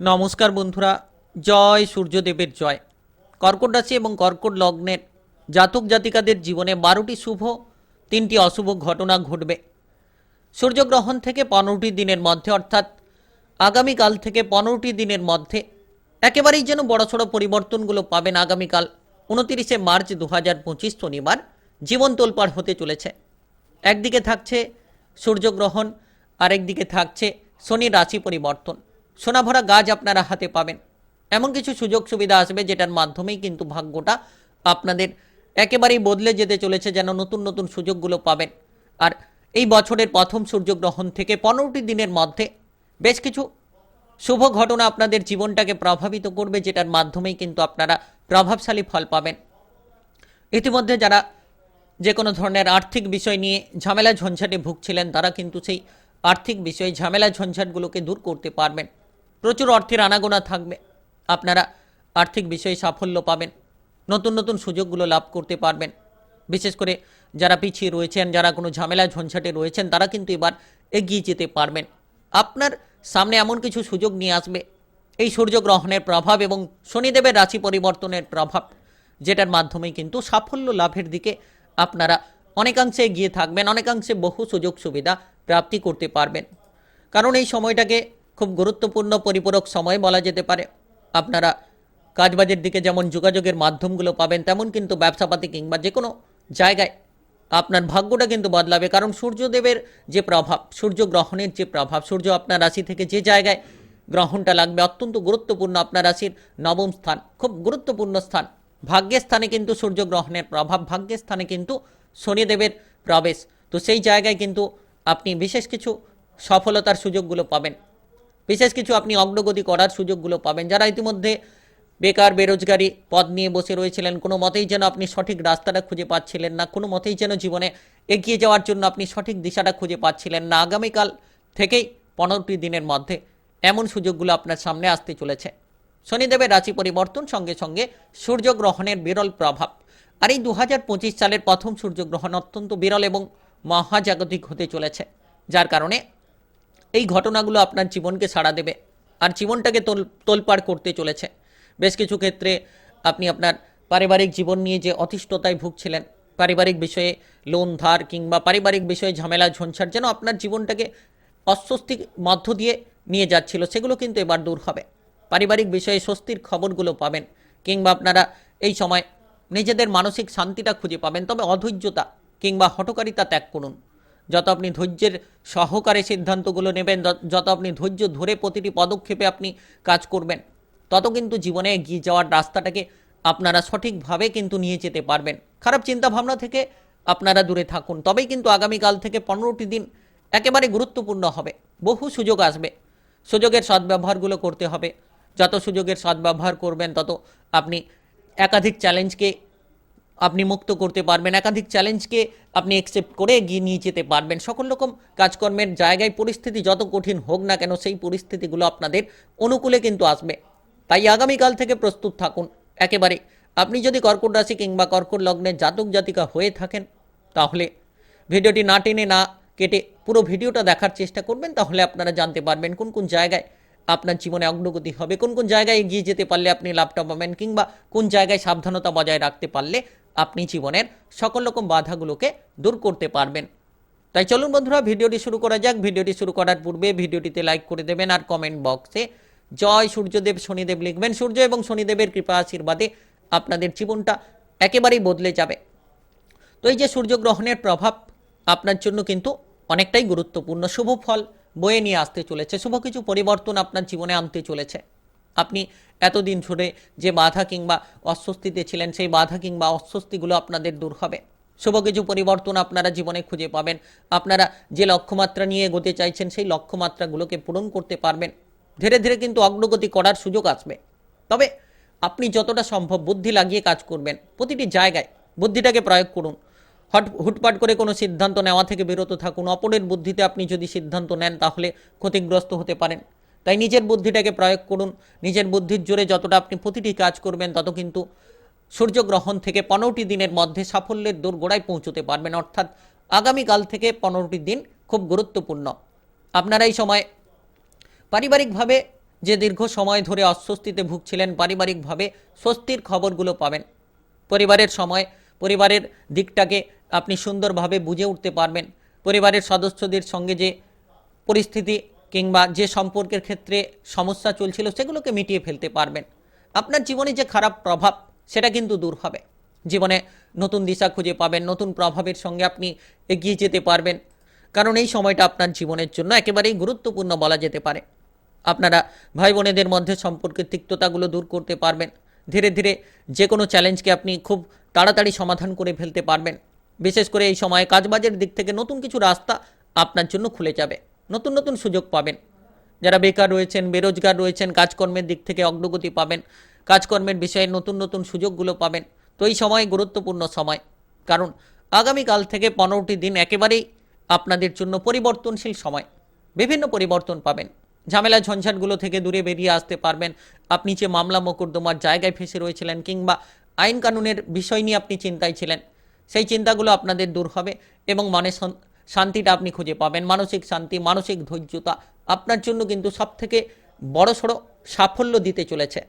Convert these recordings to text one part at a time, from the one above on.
নমস্কার বন্ধুরা, জয় সূর্যদেবের জয়। কর্কট রাশি এবং কর্কট লগ্নের জাতক জাতিকাদের জীবনে বারোটি শুভ, তিনটি অশুভ ঘটনা ঘটবে। সূর্যগ্রহণ থেকে পনেরোটি দিনের মধ্যে, অর্থাৎ আগামীকাল থেকে পনেরোটি দিনের মধ্যে একেবারেই যেন বড়সড় পরিবর্তনগুলো পাবেন আগামীকাল, উনতিরিশে মার্চ দু হাজার পঁচিশ শনিবার, জীবন তোলপাড় হতে চলেছে। একদিকে থাকছে সূর্যগ্রহণ, আরেকদিকে থাকছে শনির রাশি পরিবর্তন। সোনাভরা গাছ আপনারা হাতে পাবেন। এমন কিছু সুযোগ সুবিধা আসবে যেটার মাধ্যমেই কিন্তু ভাগ্যটা আপনাদের একেবারেই বদলে যেতে চলেছে, যেন নতুন নতুন সুযোগগুলো পাবেন। আর এই বছরের প্রথম সূর্যগ্রহণ থেকে পনেরোটি দিনের মধ্যে বেশ কিছু শুভ ঘটনা আপনাদের জীবনটাকে প্রভাবিত করবে, যেটার মাধ্যমেই কিন্তু আপনারা প্রভাবশালী ফল পাবেন। ইতিমধ্যে যারা যে কোনো ধরনের আর্থিক বিষয় নিয়ে ঝামেলা ঝঞ্ঝাটে ভুগছিলেন, তারা কিন্তু সেই আর্থিক বিষয়ে ঝামেলা ঝঞ্ঝাটগুলোকে দূর করতে পারবেন। প্রচুর অর্থের আনাগোনা থাকবে। আপনারা আর্থিক বিষয়ে সাফল্য পাবেন, নতুন নতুন সুযোগগুলো লাভ করতে পারবেন। বিশেষ করে যারা পিছিয়ে রয়েছেন, যারা কোনো ঝামেলা ঝঞ্ঝাটে রয়েছেন, তারা কিন্তু এবার এগিয়ে যেতে পারবেন। আপনার সামনে এমন কিছু সুযোগ নিয়ে আসবে, এই সূর্যগ্রহণের প্রভাব এবং শনিদেবের রাশি পরিবর্তনের প্রভাব, যেটার মাধ্যমে কিন্তু সাফল্য লাভের দিকে আপনারা অনেকাংশে এগিয়ে থাকবেন, অনেকাংশে বহু সুযোগ সুবিধা প্রাপ্তি করতে পারবেন। কারণ এই সময়টাকে খুব গুরুত্বপূর্ণ পরিপূরক সময় বলা যেতে পারে। আপনারা কাজবাজের দিকে যেমন যোগাযোগের মাধ্যমগুলো পাবেন, তেমন কিন্তু ব্যবসাপাতি কিংবা যে কোনো জায়গায় আপনার ভাগ্যটা কিন্তু বদলাবে। কারণ সূর্যদেবের যে প্রভাব, সূর্য গ্রহণের যে প্রভাব, সূর্য আপনার রাশি থেকে যে জায়গায় গ্রহণটা লাগবে, অত্যন্ত গুরুত্বপূর্ণ আপনার রাশির নবম স্থান, খুব গুরুত্বপূর্ণ স্থান। ভাগ্যের স্থানে কিন্তু সূর্যগ্রহণের প্রভাব, ভাগ্যের স্থানে কিন্তু শনিদেবের প্রবেশ। তো সেই জায়গায় কিন্তু আপনি বিশেষ কিছু সফলতার সুযোগগুলো পাবেন। বিশেষ কিছু আপনি অগ্রগতি করার সুযোগগুলো পাবেন। যারা ইতিমধ্যে বেকার, বেরোজগারি পদ নিয়ে বসে রয়েছিলেন, কোনো মতেই যেন আপনি সঠিক রাস্তাটা খুঁজে পাচ্ছিলেন না, কোনো মতেই যেন জীবনে এগিয়ে যাওয়ার জন্য আপনি সঠিক দিশাটা খুঁজে পাচ্ছিলেন না। আগামীকাল থেকেই পনেরোটি দিনের মধ্যে এমন সুযোগগুলো আপনার সামনে আসতে চলেছে। শনিদেবের রাশি পরিবর্তন, সঙ্গে সঙ্গে সূর্যগ্রহণের বিরল প্রভাব। আর এই দু হাজার পঁচিশ সালের প্রথম সূর্যগ্রহণ অত্যন্ত বিরল এবং মহাজাগতিক হতে চলেছে, যার কারণে এই ঘটনাগুলো আপনার জীবনকে সাড়া দেবে। আর জীবনটাকে তোল, তোলপাড় করতে চলেছে। বেশ কিছু ক্ষেত্রে আপনি আপনার পারিবারিক জীবন নিয়ে যে অতিষ্ঠতায় ভুগছিলেন, পারিবারিক বিষয়ে লোন ধার কিংবা পারিবারিক বিষয়ে ঝামেলা, ঝঞ্ঝাট যেন আপনার জীবনটাকে অস্বস্তির মধ্য দিয়ে নিয়ে যাচ্ছিল, সেগুলো কিন্তু এবার দূর হবে। পারিবারিক বিষয়ে স্বস্তির খবরগুলো পাবেন, কিংবা আপনারা এই সময় নিজেদের মানসিক শান্তিটা খুঁজে পাবেন। তবে অধৈর্যতা কিংবা হটকারিতা ত্যাগ করুন। যত আপনি ধৈর্যের সহকারে সিদ্ধান্তগুলো নেবেন, যত- আপনি ধৈর্য ধরে প্রতিটি পদক্ষেপে আপনি কাজ করবেন, তত কিন্তু জীবনে এগিয়ে যাওয়ার রাস্তাটাকে আপনারা সঠিকভাবে কিন্তু নিয়ে যেতে পারবেন। খারাপ চিন্তা ভাবনা থেকে আপনারা দূরে থাকুন। তবেই কিন্তু আগামীকাল থেকে পনেরোটি দিন একেবারে গুরুত্বপূর্ণ হবে। বহু সুযোগ আসবে। সুযোগের সদ্ব্যবহারগুলো করতে হবে। যত সুযোগের সদ্ব্যবহার করবেন, তত আপনি একাধিক চ্যালেঞ্জকে আপনি মুক্ত করতে পারবেন। একাধিক চ্যালেঞ্জকে আপনি অ্যাকসেপ্ট করে এগিয়ে নিয়ে যেতে পারবেন। সকল রকম কাজকর্মের জায়গায় পরিস্থিতি যত কঠিন হোক না কেন, সেই পরিস্থিতিগুলো আপনাদের অনুকূলে কিন্তু আসবে। তাই আগামীকাল থেকে প্রস্তুত থাকুন। একেবারে আপনি যদি কর্কট রাশি কিংবা কর্কট লগ্নের জাতক জাতিকা হয়ে থাকেন, তাহলে ভিডিওটি না টেনে না কেটে পুরো ভিডিওটা দেখার চেষ্টা করবেন, তাহলে আপনারা জানতে পারবেন কোন কোন জায়গায় আপনার জীবনে অগ্রগতি হবে, কোন কোন জায়গায় এগিয়ে যেতে পারলে আপনি লাভটা পাবেন কিংবা কোন জায়গায় সাবধানতা বজায় রাখতে পারলে আপনি জীবনের সকল রকম বাধাগুলোকে দূর করতে পারবেন। তাই চলুন বন্ধুরা, ভিডিওটি শুরু করা যাক। ভিডিওটি শুরু করার পূর্বে ভিডিওটিতে লাইক করে দেবেন আর কমেন্ট বক্সে জয় সূর্যদেব শনিদেব লিখবেন। সূর্য এবং শনিদেবের কৃপা আশীর্বাদে আপনাদের জীবনটা একেবারেই বদলে যাবে। তো এই যে সূর্যগ্রহণের প্রভাব, আপনার জন্য কিন্তু অনেকটাই গুরুত্বপূর্ণ। শুভ ফল বয়ে নিয়ে আসতে চলেছে। শুভ কিছু পরিবর্তন আপনার জীবনে আনতে চলেছে। আপনি এতদিন ধরে যে বাধা কিংবা অস্বস্তিতে ছিলেন, সেই বাধা কিংবা অস্বস্তিগুলো আপনাদের দূর হবে। শুভ কিছু পরিবর্তন আপনারা জীবনে খুঁজে পাবেন। আপনারা যে লক্ষ্যমাত্রা নিয়ে এগোতে চাইছেন, সেই লক্ষ্যমাত্রাগুলোকে পূরণ করতে পারবেন। ধীরে ধীরে কিন্তু অগ্রগতি করার সুযোগ আসবে। তবে আপনি যতটা সম্ভব বুদ্ধি লাগিয়ে কাজ করবেন। প্রতিটি জায়গায় বুদ্ধিটাকে প্রয়োগ করুন। হট, হুটপাট করে কোনো সিদ্ধান্ত নেওয়া থেকে বিরত থাকুন। অপরের বুদ্ধিতে আপনি যদি সিদ্ধান্ত নেন, তাহলে ক্ষতিগ্রস্ত হতে পারেন। তাই নিজের বুদ্ধিটাকে প্রয়োগ করুন। নিজের বুদ্ধির জোরে যতটা আপনি প্রতিটি কাজ করবেন, তত কিন্তু সূর্যগ্রহণ থেকে পনেরোটি দিনের মধ্যে সাফল্যের দোরগোড়ায় পৌঁছতে পারবেন। অর্থাৎ আগামীকাল থেকে পনেরোটি দিন খুব গুরুত্বপূর্ণ। আপনারা এই সময় পারিবারিকভাবে যে দীর্ঘ সময় ধরে অস্বস্তিতে ভুগছিলেন, পারিবারিকভাবে স্বস্তির খবরগুলো পাবেন। পরিবারের সময়, পরিবারের দিকটাকে আপনি সুন্দরভাবে বুঝে উঠতে পারবেন। পরিবারের সদস্যদের সঙ্গে যে পরিস্থিতি কিংবা যে সম্পর্কের ক্ষেত্রে সমস্যা চলছিল সেগুলোকে মিটিয়ে ফেলতে পারবেন। আপনার জীবনে যে খারাপ প্রভাব, সেটা কিন্তু দূর হবে। জীবনে নতুন দিশা খুঁজে পাবেন, নতুন প্রভাবের সঙ্গে আপনি এগিয়ে যেতে পারবেন। কারণ এই সময়টা আপনার জীবনের জন্য একেবারেই গুরুত্বপূর্ণ বলা যেতে পারে। আপনারা ভাই বোনেদের মধ্যে সম্পর্কের তিক্ততাগুলো দূর করতে পারবেন। ধীরে ধীরে যে কোনো চ্যালেঞ্জকে আপনি খুব তাড়াতাড়ি সমাধান করে ফেলতে পারবেন। বিশেষ করে এই সময়ে কাজবাজের দিক থেকে নতুন কিছু রাস্তা আপনার জন্য খুলে যাবে। নতুন নতুন সুযোগ পাবেন। যারা বেকার রয়েছেন, বেরোজগার রয়েছেন, কাজকর্মের দিক থেকে অগ্রগতি পাবেন, কাজকর্মের বিষয়ে নতুন নতুন সুযোগগুলো পাবেন। তো এই সময় গুরুত্বপূর্ণ সময়। কারণ আগামীকাল থেকে পনেরোটি দিন একেবারেই আপনাদের জন্য পরিবর্তনশীল সময়। বিভিন্ন পরিবর্তন পাবেন। ঝামেলা ঝঞ্ঝাটগুলো থেকে দূরে বেরিয়ে আসতে পারবেন। আপনি যে মামলা মোকদ্দমার জায়গায় ফেসে রয়েছিলেন কিংবা আইন কানুনের বিষয় নিয়ে আপনি চিন্তায় ছিলেন, সেই চিন্তাগুলো আপনাদের দূর হবে এবং মনে শান্তিটা আপনি খুঁজে পাবেন। মানসিক শান্তি, মানসিক ধৈর্যতা আপনার জন্য কিন্তু সবথেকে বড়সড় সাফল্য দিতে চলেছে।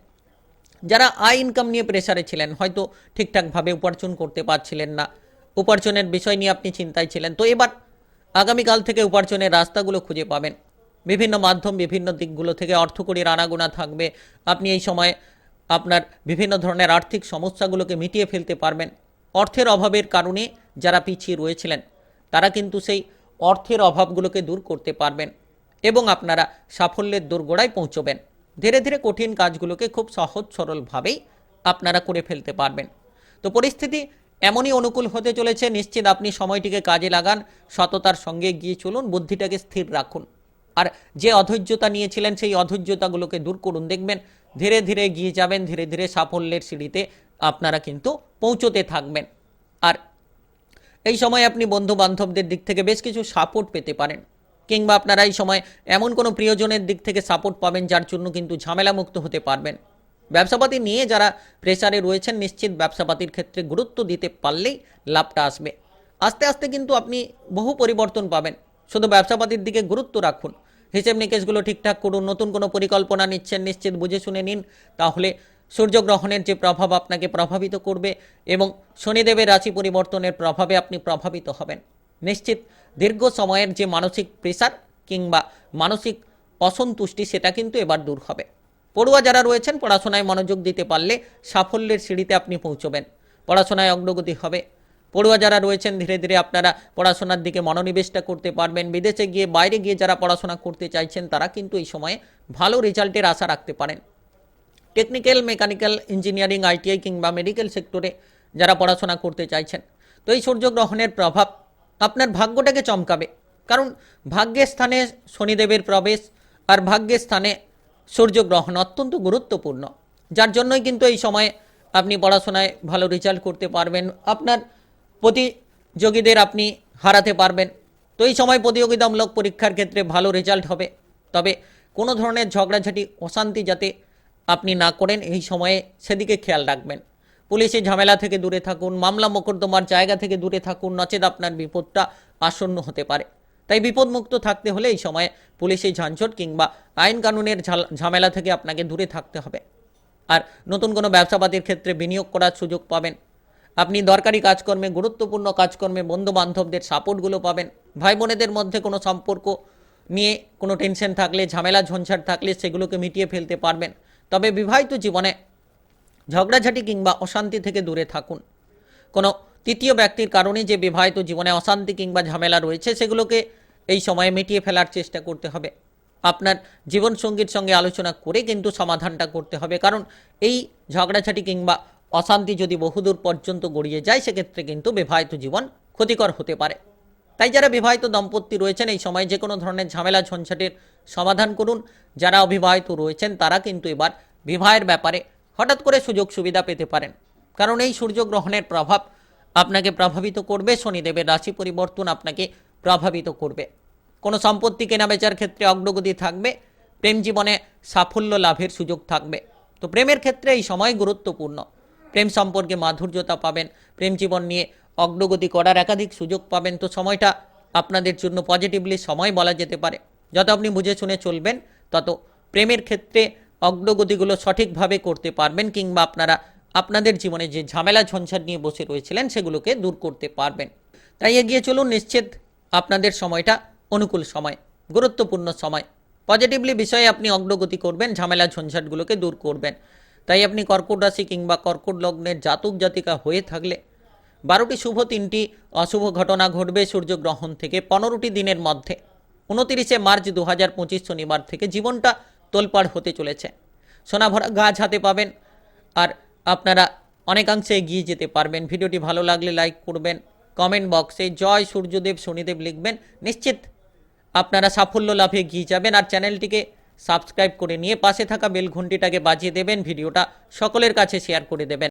যারা আয় ইনকাম নিয়ে প্রেসারে ছিলেন, হয়তো ঠিকঠাকভাবে উপার্জন করতে পারছিলেন না। উপার্জনের বিষয় নিয়ে আপনি চিন্তায় ছিলেন, তো এবার আগামীকাল থেকে উপার্জনের রাস্তাগুলো খুঁজে পাবেন। বিভিন্ন মাধ্যম, বিভিন্ন দিকগুলো থেকে অর্থকরীর আনাগোনা থাকবে। আপনি এই সময় আপনার বিভিন্ন ধরনের আর্থিক সমস্যাগুলোকে মিটিয়ে ফেলতে পারবেন। অর্থের অভাবের কারণে যারা পিছিয়ে রয়েছিলেন তারা কিন্তু সেই অর্থের অভাবগুলোকে দূর করতে পারবেন এবং আপনারা সাফল্যের দোরগোড়ায় পৌঁছবেন। ধীরে ধীরে কঠিন কাজগুলোকে খুব সহজ সরলভাবেই আপনারা করে ফেলতে পারবেন। তো পরিস্থিতি এমনই অনুকূল হতে চলেছে, নিশ্চিত আপনি সময়টিকে কাজে লাগান, সততার সঙ্গে গিয়ে চলুন, বুদ্ধিটাকে স্থির রাখুন। আর যে অধৈর্যতা নিয়েছিলেন, সেই অধৈর্যতাগুলোকে দূর করুন, দেখবেন ধীরে ধীরে গিয়ে যাবেন, ধীরে ধীরে সাফল্যের সিঁড়িতে আপনারা কিন্তু পৌঁছতে থাকবেন। আর এই সময় আপনি বন্ধু বান্ধবদের দিক থেকে বেশ কিছু সাপোর্ট পেতে পারেন। কিংবা আপনারা এই সময় এমন কোনো প্রিয়জনের দিক থেকে সাপোর্ট পাবেন যার জন্য কিন্তু ঝামেলামুক্ত হতে পারবেন। ব্যবসাপাতি নিয়ে যারা প্রেসারে রয়েছেন, নিশ্চিত ব্যবসাপাতির ক্ষেত্রে গুরুত্ব দিতে পারলেই লাভটা আসবে। আস্তে আস্তে কিন্তু আপনি বহু পরিবর্তন পাবেন। শুধু ব্যবসাপাতির দিকে গুরুত্ব রাখুন। হিসেব নিকেশগুলো ঠিকঠাক করুন, নতুন কোনো পরিকল্পনা নিচ্ছেন, নিশ্চিত বুঝে শুনে নিন, তাহলে সূর্যগ্রহণের যে প্রভাব আপনাকে প্রভাবিত করবে এবং শনিদেবের রাশি পরিবর্তনের প্রভাবে আপনি প্রভাবিত হবেন। নিশ্চিত দীর্ঘ সময়ের যে মানসিক প্রেসার কিংবা মানসিক অসন্তুষ্টি, সেটা কিন্তু এবার দূর হবে। পড়ুয়া যারা রয়েছেন, পড়াশোনায় মনোযোগ দিতে পারলে সাফল্যের সিঁড়িতে আপনি পৌঁছবেন। পড়াশোনায় অগ্রগতি হবে। পড়ুয়া যারা রয়েছেন, ধীরে ধীরে আপনারা পড়াশোনার দিকে মনোনিবেশটা করতে পারবেন। বিদেশে গিয়ে বাইরে গিয়ে যারা পড়াশোনা করতে চাইছেন, তারা কিন্তু এই সময়ে ভালো রেজাল্টের আশা রাখতে পারেন। টেকনিক্যাল, মেকানিক্যাল, ইঞ্জিনিয়ারিং, আইটিআই কিংবা মেডিকেল সেক্টরে যারা পড়াশোনা করতে চাইছেন, তো এই সূর্যগ্রহণের প্রভাব আপনার ভাগ্যটাকে চমকাবে। কারণ ভাগ্যের স্থানে শনিদেবের প্রবেশ আর ভাগ্যের স্থানে সূর্যগ্রহণ অত্যন্ত গুরুত্বপূর্ণ। যার জন্যই কিন্তু এই সময়ে আপনি পড়াশোনায় ভালো রেজাল্ট করতে পারবেন, আপনার প্রতিযোগীদের আপনি হারাতে পারবেন। তো এই সময় প্রতিযোগিতামূলক পরীক্ষার ক্ষেত্রে ভালো রেজাল্ট হবে। তবে কোনো ধরনের ঝগড়াঝাটি, অশান্তি যাতে আপনি না করেন, এই সময়ে সেদিকে খেয়াল রাখবেন। পুলিশের ঝামেলা থেকে দূরে থাকুন, মামলা মোকদ্দমার জায়গা থেকে দূরে থাকুন, নচেত আপনার বিপদটা আসন্ন হতে পারে। তাই বিপদমুক্ত থাকতে হলে এই সময়ে পুলিশের ঝাঞ্ঝট কিংবা আইন কানুনের ঝামেলা থেকে আপনাকে দূরে থাকতে হবে। আর নতুন কোনো ব্যবসাপাতির ক্ষেত্রে বিনিয়োগ করার সুযোগ পাবেন। আপনি দরকারি কাজকর্মে, গুরুত্বপূর্ণ কাজকর্মে বন্ধু বান্ধবদের সাপোর্টগুলো পাবেন। ভাই বোনেদের মধ্যে কোনো সম্পর্ক নিয়ে কোনো টেনশন থাকলে, ঝামেলা, ঝঞ্ঝাট থাকলে সেগুলোকে মিটিয়ে ফেলতে পারবেন। তবে বিবাহিত জীবনে ঝগড়াঝাটি কিংবা অশান্তি থেকে দূরে থাকুন। কোনো তৃতীয় ব্যক্তির কারণে যে বিবাহিত জীবনে অশান্তি কিংবা ঝামেলা রয়েছে, সেগুলোকে এই সময়ে মিটিয়ে ফেলার চেষ্টা করতে হবে। আপনার জীবনসঙ্গীর সঙ্গে আলোচনা করে কিন্তু সমাধানটা করতে হবে। কারণ এই ঝগড়াঝাটি কিংবা অশান্তি যদি বহুদূর পর্যন্ত গড়িয়ে যায়, সেক্ষেত্রে কিন্তু বিবাহিত জীবন ক্ষতিকর হতে পারে। তাই যারা বিবাহিত দম্পতি রয়েছেন, এই সময় যে কোনো ধরনের ঝামেলা ঝঞ্ঝাটের সমাধান করুন। যারা অবিবাহিত রয়েছেন, তারা কিন্তু এবার বিবাহের ব্যাপারে হঠাৎ করে সুযোগ সুবিধা পেতে পারেন। কারণ এই সূর্যগ্রহণের প্রভাব আপনাকে প্রভাবিত করবে, শনিদেবের রাশি পরিবর্তন আপনাকে প্রভাবিত করবে। কোনো সম্পত্তি কেনাবেচার ক্ষেত্রে অগ্রগতি থাকবে, প্রেম জীবনে সাফল্য লাভের সুযোগ থাকবে। তো প্রেমের ক্ষেত্রে এই সময় গুরুত্বপূর্ণ। প্রেম সম্পর্কে মাধুর্যতা পাবেন, প্রেম জীবন নিয়ে অগ্রগতি করার একাধিক সুযোগ পাবেন। তো সময়টা আপনাদের জন্য পজিটিভলি সময় বলা যেতে পারে। যত আপনি বুঝে শুনে চলবেন, তত প্রেমের ক্ষেত্রে অগ্রগতিগুলো সঠিকভাবে করতে পারবেন কিংবা আপনারা আপনাদের জীবনে যে ঝামেলা ঝঞ্ঝাট নিয়ে বসে রয়েছিলেন সেগুলোকে দূর করতে পারবেন। তাই এগিয়ে চলুন, নিশ্চিত আপনাদের সময়টা অনুকূল সময়, গুরুত্বপূর্ণ সময়। পজিটিভলি বিষয়ে আপনি অগ্রগতি করবেন, ঝামেলা ঝঞ্ঝাটগুলোকে দূর করবেন। তাই আপনি কর্কট রাশি কিংবা কর্কট লগ্নের জাতক জাতিকা হয়ে থাকলে বারোটি শুভ, তিনটি অশুভ ঘটনা ঘটবে সূর্যগ্রহণ থেকে পনেরোটি দিনের মধ্যে। উনতিরিশে মার্চ দু হাজার পঁচিশ শনিবার থেকে জীবনটা তোলপাড় হতে চলেছে। সোনাভরা গাছ হাতে পাবেন আর আপনারা অনেকাংশে এগিয়ে যেতে পারবেন। ভিডিওটি ভালো লাগলে লাইক করবেন, কমেন্ট বক্সে জয় সূর্যদেব শনিদেব লিখবেন। নিশ্চিত আপনারা সাফল্য লাভে এগিয়ে যাবেন আর চ্যানেলটিকে সাবস্ক্রাইব করে নিয়ে পাশে থাকা বেল ঘন্টিটাকে বাজিয়ে দেবেন। ভিডিওটা সকলের কাছে শেয়ার করে দেবেন।